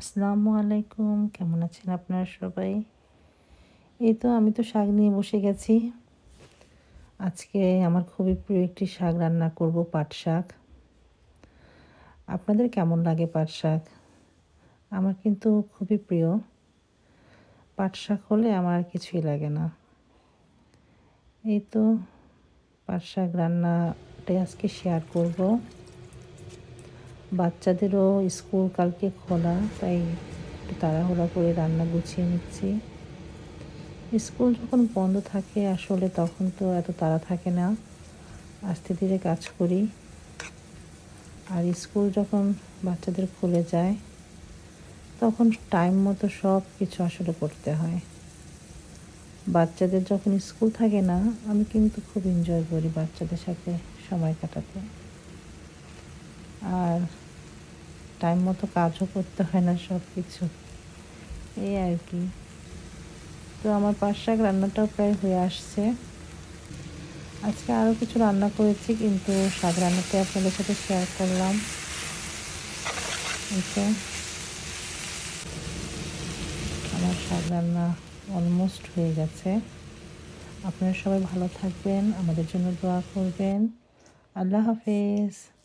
আসসালামু আলাইকুম, কেমন আছেন আপনারা সবাই? এই তো আমি তো শাক নিয়ে বসে গেছি। আজকে আমার খুবই প্রিয় একটি শাক রান্না করব, পাট শাক। আপনাদের কেমন লাগে পাট শাক? আমার কিন্তু খুবই প্রিয়। পাট শাক হলে আমার কিছুই লাগে না। এই তো পাট শাক রান্নাটাই আজকে শেয়ার করব। বাচ্চাদেরও স্কুল কালকে খোলা, তাই একটু তাড়াহুড়া করে রান্না গুছিয়ে নিচ্ছি। স্কুল যখন বন্ধ থাকে, আসলে তখন তো এত তাড়া থাকে না। আস্তে ধীরে কাজ করি। আর স্কুল যখন বাচ্চাদের খুলে যায়, তখন টাইম মতো সব কিছু আসলে করতে হয়। বাচ্চাদের যখন স্কুল থাকে না, আমি কিন্তু খুব এনজয় করি বাচ্চাদের সাথে সময় কাটাতে। আর টাইম মতো কাজও করতে হয় না সব কিছু এই আর কি। তো আমার পাঁচ শাক রান্নাটাও প্রায় হয়ে আসছে। আজকে আরও কিছু রান্না করেছি, কিন্তু শাক রান্নাতে আপনাদের সাথে শেয়ার করলাম। তো। আমার শাক রান্না অলমোস্ট হয়ে গেছে। আপনারা সবাই ভালো থাকবেন, আমাদের জন্য দোয়া করবেন। আল্লাহ হাফেজ।